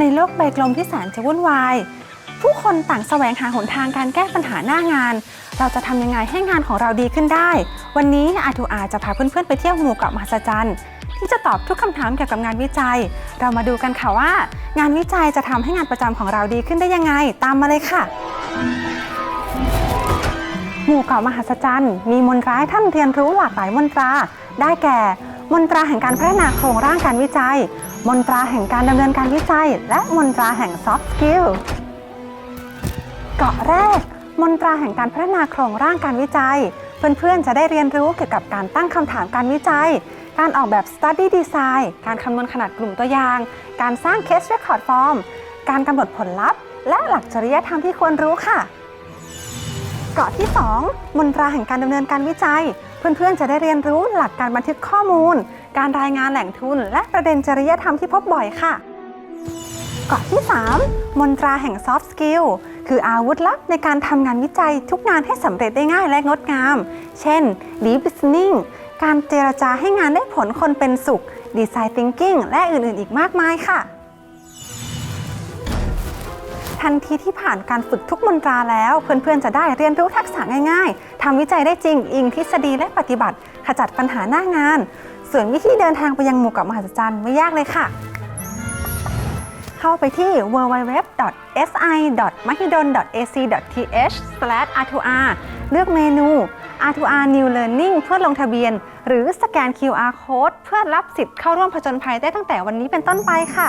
ในโลกใบกลมที่แสนจะวุ่นวาย ผู้คนต่างแสวงหาหนทางการแก้ปัญหาหน้างาน เราจะทำยังไงให้งานของเราดีขึ้นได้ วันนี้ R2R จะพาเพื่อนๆไปเที่ยวหมู่เกาะมหัศจรรย์ที่จะตอบทุกคำถามเกี่ยวกับงานวิจัย เรามาดูกันค่ะว่า งานวิจัยจะทำให้งานประจำของเราดีขึ้นได้ยังไง ตามมาเลยค่ะ หมู่เกาะมหัศจรรย์ มีมนตราให้ท่านเรียนรู้หลากหลายมนตรา ได้แก่ มนตราแห่งการพัฒนาโครงร่างการวิจัย มนตราแห่งการดำเนินการวิจัย และมนตราแห่ง soft skill เกาะแรก มนตราแห่งการพัฒนาโครงร่างการวิจัย เพื่อนๆ จะได้เรียนรู้เกี่ยวกับการตั้งคำถามการวิจัย การออกแบบ study design การคำนวณขนาดกลุ่มตัวอย่าง การสร้าง case record form การกำหนดผลลัพธ์ และหลักจริยธรรมที่ควรรู้ค่ะ เกาะที่ 2 มนตราแห่งการดำเนินการวิจัย เพื่อนๆ จะได้เรียนรู้หลักการบันทึกข้อมูล การรายงานแหล่งทุน และประเด็นจริยธรรมที่พบบ่อยค่ะเกาะที่ 3 มนตราแห่งซอฟต์สกิลคืออาวุธลับในการทำงานวิจัยทุกงานให้สำเร็จได้ง่ายและงดงาม เช่น deep listening การเจรจาให้งานได้ผลคนเป็นสุข design thinking และอื่นๆ อีกมากมายค่ะ ทันทีที่ผ่านการฝึกทุกมนตราแล้ว เพื่อนๆจะได้เรียนรู้ทักษะง่ายๆ ทำวิจัยได้จริง อิงทฤษฎีและปฏิบัติ ขจัดปัญหาหน้างาน ส่วนวิธีเดินทางไปยังหมู่เกาะมหัศจรรย์ไม่ยากเลยค่ะ เข้าไปที่ www.si.mahidol.ac.th/r2r เลือกเมนู R2R New Learning เพื่อลงทะเบียน หรือสแกน QR Code เพื่อรับสิทธิ์เข้าร่วมผจญภัยได้ตั้งแต่วันนี้เป็นต้นไปค่ะ